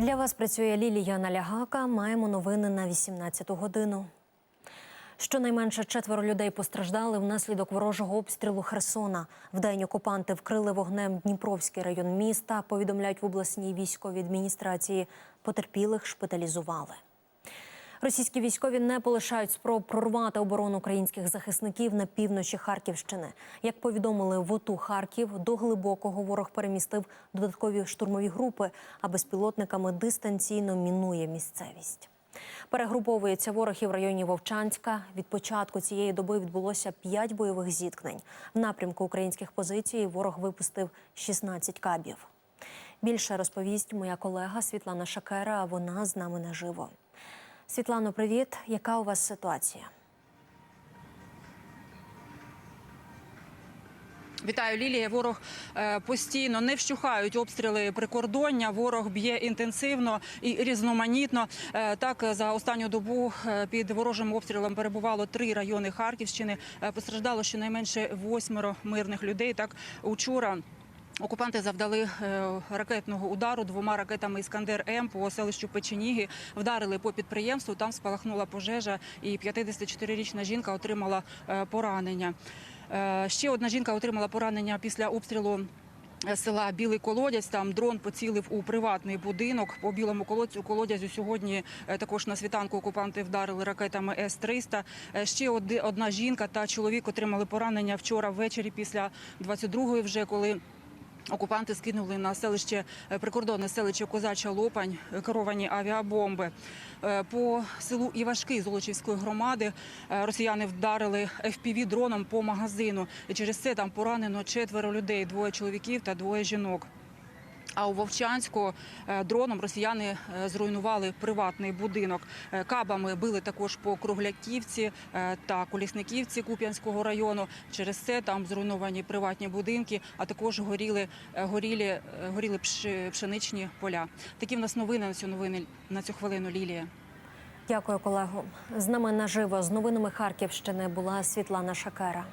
Для вас працює Лілія Налягака. Маємо новини на 18 годину. Щонайменше четверо людей постраждали внаслідок ворожого обстрілу Херсона. Вдень окупанти вкрили вогнем Дніпровський район міста. Повідомляють в обласній військовій адміністрації. Потерпілих шпиталізували. Російські військові не полишають спроб прорвати оборону українських захисників на півночі Харківщини. Як повідомили в ОТУ Харків, до глибокого ворог перемістив додаткові штурмові групи, а безпілотниками дистанційно мінує місцевість. Перегруповується ворог і в районі Вовчанська. Від початку цієї доби відбулося п'ять бойових зіткнень. В напрямку українських позицій ворог випустив 16 кабів. Більше розповість моя колега Світлана Шакера. Вона з нами наживо. Світлано, привіт. Яка у вас ситуація? Вітаю, Лілія. Ворог е, постійно не вщухають обстріли прикордоння. Ворог б'є інтенсивно і різноманітно. Е, Так, за останню добу е, під ворожим обстрілом перебувало три райони Харківщини. Постраждало щонайменше восьмеро мирних людей. Так, учора. Окупанти завдали е, ракетного удару двома ракетами Іскандер М по селищу Печеніги. Вдарили по підприємству. Там спалахнула пожежа, і 54-річна жінка отримала е, поранення. Е, Ще одна жінка отримала поранення після обстрілу. Села Білий Колодязь там дрон поцілив у приватний будинок по білому колодцю. Колодязю сьогодні також на світанку окупанти вдарили ракетами С-300. Е, Ще одна жінка та чоловік отримали поранення вчора ввечері після 22-ї вже коли Окупанти скинули на селище е, прикордонне селище Козача Лопань е, керовані авіабомби. Е, По селу Івашки Золочівської громади росіяни вдарили fpv дроном по магазину. Через це там поранено четверо людей: двоє чоловіків та двоє жінок. А у Вовчанську е, дроном росіяни е, зруйнували приватний будинок. Е, Кабами били також по Кругляківці та Колісниківці Куп'янського району. Через це там зруйновані приватні будинки, а також горіли, горіли пш- пшеничні поля. Такі в нас новини на цю новини на цю хвилину. Лілія. Дякую, колего. З нами наживо з новинами Харківщини була Світлана Шакера.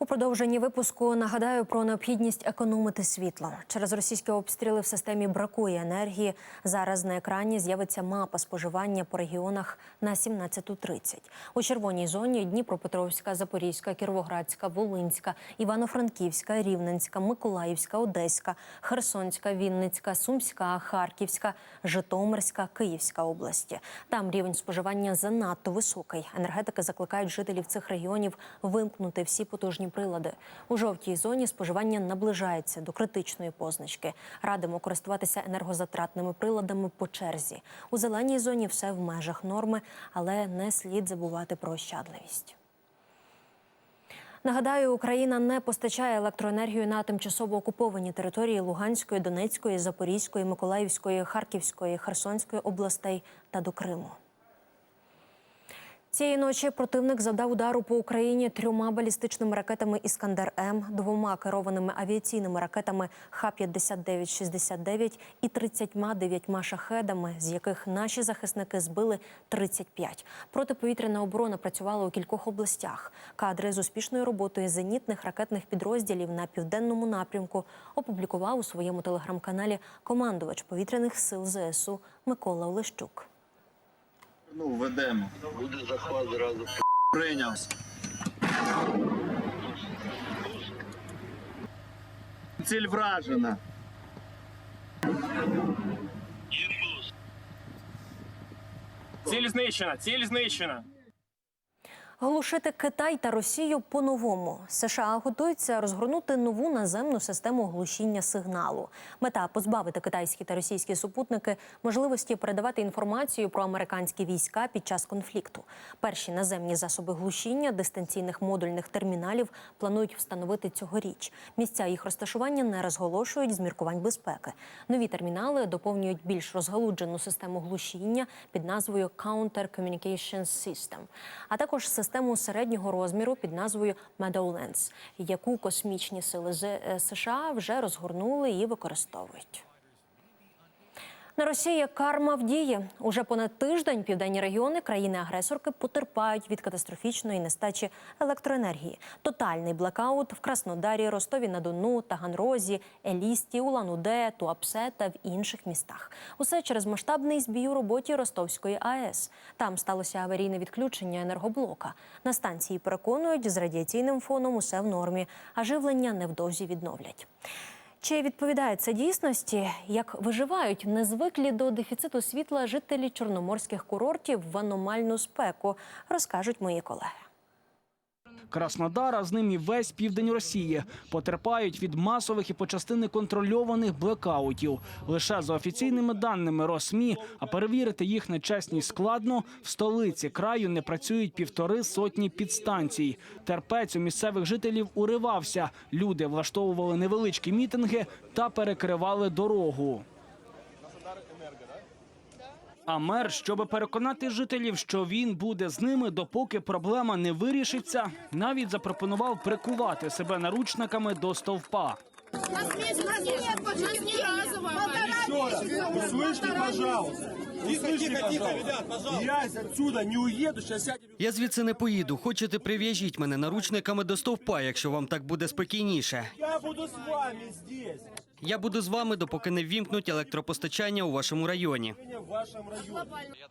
У продовженні випуску нагадаю про необхідність економити світло. Через російські обстріли в системі бракує енергії. Зараз на екрані з'явиться мапа споживання по регіонах на 17.30. У червоній зоні Дніпропетровська, Запорізька, Кіровоградська, Волинська, Івано-Франківська, Рівненська, Миколаївська, Одеська, Херсонська, Вінницька, Сумська, Харківська, Житомирська, Київська області. Там рівень споживання занадто високий. Енергетики закликають жителів цих регіонів вимкнути всі потужні прилади. У жовтій зоні споживання наближається до критичної позначки. Радимо користуватися енергозатратними приладами по черзі. У зеленій зоні все в межах норми, але не слід забувати про ощадливість. Нагадаю, Україна не постачає електроенергію на тимчасово окуповані території Луганської, Донецької, Запорізької, Миколаївської, Харківської, Херсонської областей та до Криму. Цієї ночі противник завдав удару по Україні трьома балістичними ракетами Іскандер М, двома керованими авіаційними ракетами Х-59-69 і 39 шахедами, з яких наші захисники збили 35. Протиповітряна оборона працювала у кількох областях. Кадри з успішною роботою зенітних ракетних підрозділів на південному напрямку опублікував у своєму телеграм-каналі командувач повітряних сил ЗСУ Микола Олещук. Ну, ведемо. Буде захват зразу. Прийнявся. Ціль вражена. Ціль знищена, ціль знищена. Глушити Китай та Росію по-новому. США готуються розгорнути нову наземну систему глушіння сигналу. Мета позбавити китайські та російські супутники можливості передавати інформацію про американські війська під час конфлікту. Перші наземні засоби глушіння дистанційних модульних терміналів планують встановити цьогоріч. Місця їх розташування не розголошують з міркувань безпеки. Нові термінали доповнюють більш розгалуджену систему глушіння під назвою Counter Communications System, а також систему середнього розміру під назвою Meadowlands, яку космічні сили е, США вже розгорнули і використовують. На Росії карма в дії. Уже понад тиждень південні регіони країни-агресорки потерпають від катастрофічної нестачі електроенергії. Тотальний блекаут в Краснодарі, Ростові на Дону, Таганрозі, Елісті, Улан-Уде, Туапсе та в інших містах. Усе через масштабний збій у роботі Ростовської АЕС. Там сталося аварійне відключення енергоблока. На станції переконують, з радіаційним фоном усе в нормі, а живлення невдовзі відновлять. Чи відповідає це дійсності? Як виживають незвиклі до дефіциту світла жителі чорноморських курортів в аномальну спеку, розкажуть мої колеги. Краснодар, з ним і весь південь Росії потерпають від масових і почастини контрольованих блекаутів. Лише за офіційними даними Росмі, а перевірити їх нечесність складно. В столиці краю не працюють півтори сотні підстанцій. Терпець у місцевих жителів уривався. Люди влаштовували невеличкі мітинги та перекривали дорогу. А мер, щоб переконати жителів, що він буде з ними, допоки проблема не вирішиться, навіть запропонував прикувати себе наручниками до стовпа. Услышьте, пожалуйста. Услышьте, пожалуйста. Я отсюда не уеду, сейчас сядем. Я звідси не поїду. Хочете, прив'яжіть мене наручниками до стовпа, якщо вам так буде спокійніше. Я буду с вами здесь, Я буду з вами, допоки не ввімкнуть електропостачання у вашому районі. в вашем.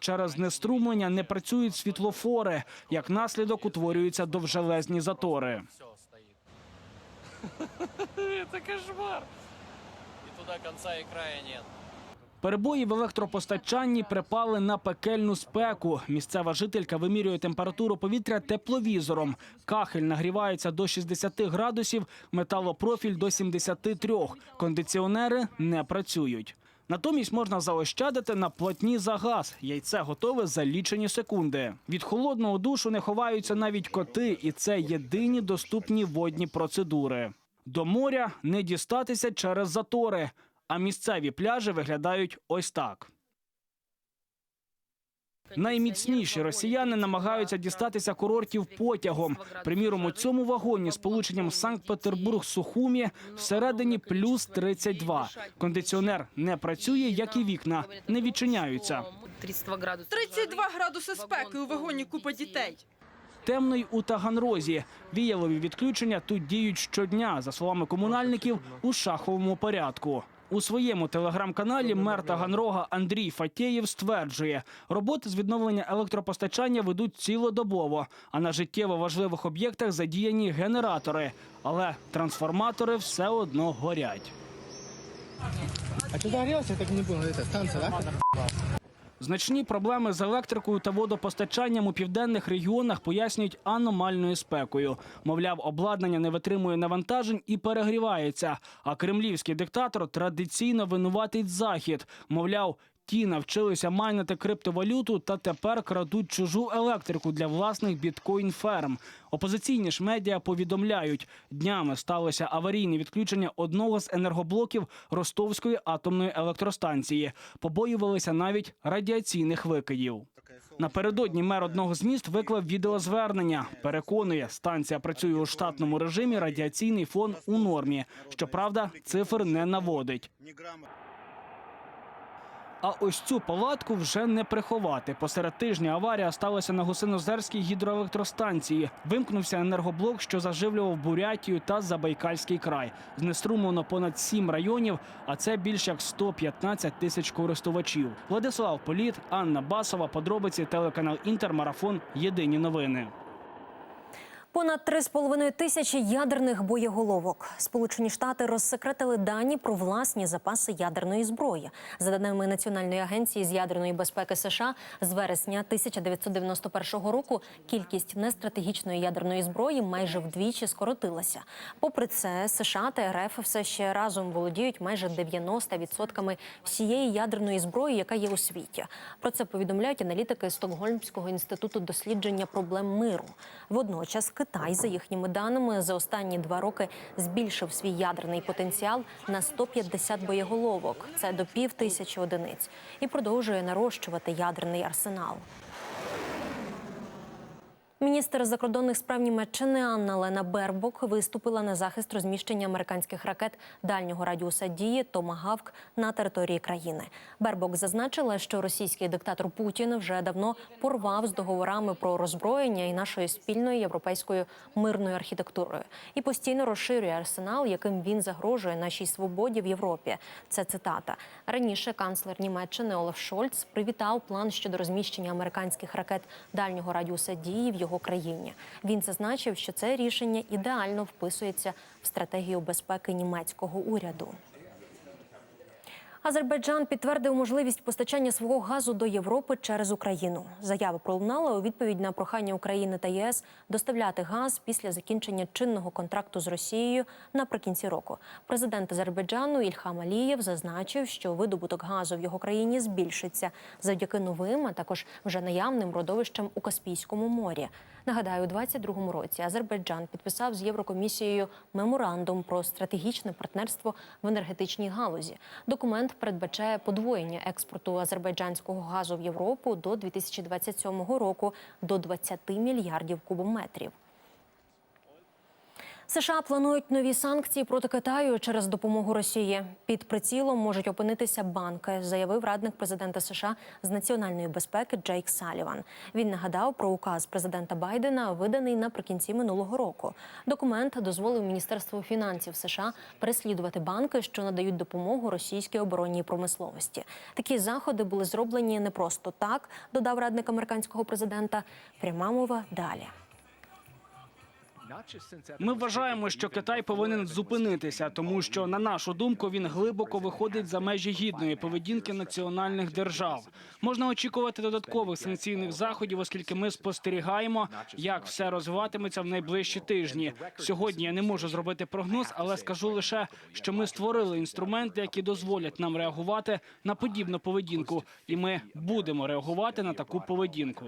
Через неструмлення не працюють світлофори. Як наслідок утворюються довжелезні затори. Це кошмар. І туди конца і краю нет. Перебої в електропостачанні припали на пекельну спеку. Місцева жителька вимірює температуру повітря тепловізором. Кахель нагрівається до 60 градусів, металопрофіль до 73. Кондиціонери не працюють. Натомість можна заощадити на платні за газ. Яйце готове за лічені секунди. Від холодного душу не ховаються навіть коти, і це єдині доступні водні процедури. До моря не дістатися через затори, а місцеві пляжі виглядають ось так. Найміцніші росіяни намагаються дістатися курортів потягом. Приміром, у цьому вагоні з полученням Санкт-Петербург-Сухумі всередині плюс 32. Кондиціонер не працює, як і вікна, не відчиняються. 32 градуси. спеки у вагоні купа дітей. Темно й у Таганрозі. Віялові відключення тут діють щодня, за словами комунальників, у шаховому порядку. У своєму телеграм-каналі мер Таганрога Андрій Фатєєв стверджує, роботи з відновлення електропостачання ведуть цілодобово, а на життєво важливих об'єктах задіяні генератори. Але трансформатори все одно горять. Значні проблеми з електрикою та водопостачанням у південних регіонах пояснюють аномальною спекою. Мовляв, обладнання не витримує навантажень і перегрівається. А кремлівський диктатор традиційно винуватить захід. Мовляв, ті навчилися майнити криптовалюту та тепер крадуть чужу електрику для власних біткоін-ферм. Опозиційні ж медіа повідомляють, днями сталося аварійне відключення одного з енергоблоків Ростовської атомної електростанції. Побоювалися навіть радіаційних викидів. Напередодні мер одного з міст виклав відеозвернення. Переконує, станція працює у штатному режимі. Радіаційний фон у нормі. Щоправда, цифр не наводить. А ось цю палатку вже не приховати. Посеред тижня аварія сталася на Гусинозерській гідроелектростанції. Вимкнувся енергоблок, що заживлював Бурятію та Забайкальський край. Знеструмлено понад сім районів, а це більш як 115 тисяч користувачів. Владислав Політ, Анна Басова, подробиці телеканал Інтер, марафон. Єдині новини. Понад 3,5 тисячі ядерних боєголовок. Сполучені Штати розсекретили дані про власні запаси ядерної зброї. За даними Національної агенції з ядерної безпеки США, з вересня 1991 року кількість нестратегічної ядерної зброї майже вдвічі скоротилася. Попри це, США та РФ все ще разом володіють майже 90% всієї ядерної зброї, яка є у світі. Про це повідомляють аналітики Стокгольмського інституту дослідження проблем миру. Водночас Китай, за їхніми даними, за останні два роки збільшив свій ядерний потенціал на 150 боєголовок. Це до пів тисячі одиниць, і продовжує нарощувати ядерний арсенал. Міністр закордонних справ Німеччини Анна Лена Бербок виступила на захист розміщення американських ракет дальнього радіуса дії Томагавк на території країни. Бербок зазначила, що російський диктатор Путін вже давно порвав з договорами про роззброєння і нашою спільною європейською мирною архітектурою і постійно розширює арсенал, яким він загрожує нашій свободі в Європі. Це цитата. Раніше канцлер Німеччини Олаф Шольц привітав план щодо розміщення американських ракет дальнього радіуса дії в його країні. Він зазначив, що це рішення ідеально вписується в стратегію безпеки німецького уряду. Азербайджан підтвердив можливість постачання свого газу до Європи через Україну. Заява пролунала у відповідь на прохання України та ЄС доставляти газ після закінчення чинного контракту з Росією наприкінці року. Президент Азербайджану Ільхам Алієв зазначив, що видобуток газу в його країні збільшиться завдяки новим, а також вже наявним родовищам у Каспійському морі. Нагадаю, у 22-му році Азербайджан підписав з Єврокомісією меморандум про стратегічне партнерство в енергетичній галузі. Документ передбачає подвоєння експорту азербайджанського газу в Європу до 2027 року до 20 мільярдів кубометрів. США планують нові санкції проти Китаю через допомогу Росії. Під прицілом можуть опинитися банки, заявив радник президента США з національної безпеки Джейк Саліван. Він нагадав про указ президента Байдена, виданий наприкінці минулого року. Документ дозволив Міністерству фінансів США переслідувати банки, що надають допомогу російській оборонній промисловості. Такі заходи були зроблені не просто так, додав радник американського президента. Пряма мова далі. Ми вважаємо, що Китай повинен зупинитися, тому що, на нашу думку, він глибоко виходить за межі гідної поведінки національних держав. Можна очікувати додаткових санкційних заходів, оскільки ми спостерігаємо, як все розвиватиметься в найближчі тижні. Сьогодні я не можу зробити прогноз, але скажу лише, що ми створили інструменти, які дозволять нам реагувати на подібну поведінку, і ми будемо реагувати на таку поведінку.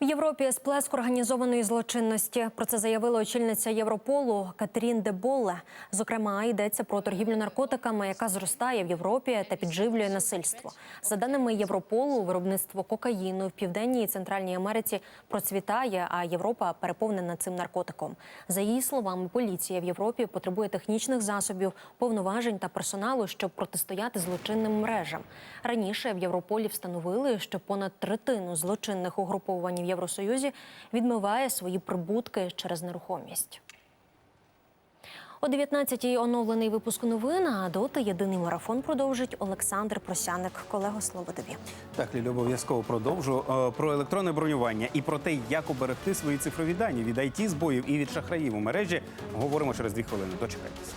В Європі сплеск організованої злочинності. Про це заявила очільниця Європолу Катерін де Болле. Зокрема, йдеться про торгівлю наркотиками, яка зростає в Європі та підживлює насильство. За даними Європолу, виробництво кокаїну в південній і центральній Америці процвітає, а Європа переповнена цим наркотиком. За її словами, поліція в Європі потребує технічних засобів, повноважень та персоналу, щоб протистояти злочинним мережам. Раніше в Європолі встановили, що понад третину злочинних угруповань в Євросоюзі відмиває свої прибутки через нерухомість. О 19-й оновлений випуск новин, а доти єдиний марафон продовжить Олександр Просяник. Колего, слово тобі. Так, Лілі, обов'язково продовжу Е, про електронне бронювання і про те, як оберегти свої цифрові дані від it збоїв і від шахраїв у мережі. Говоримо через дві хвилини. Дочекайтеся.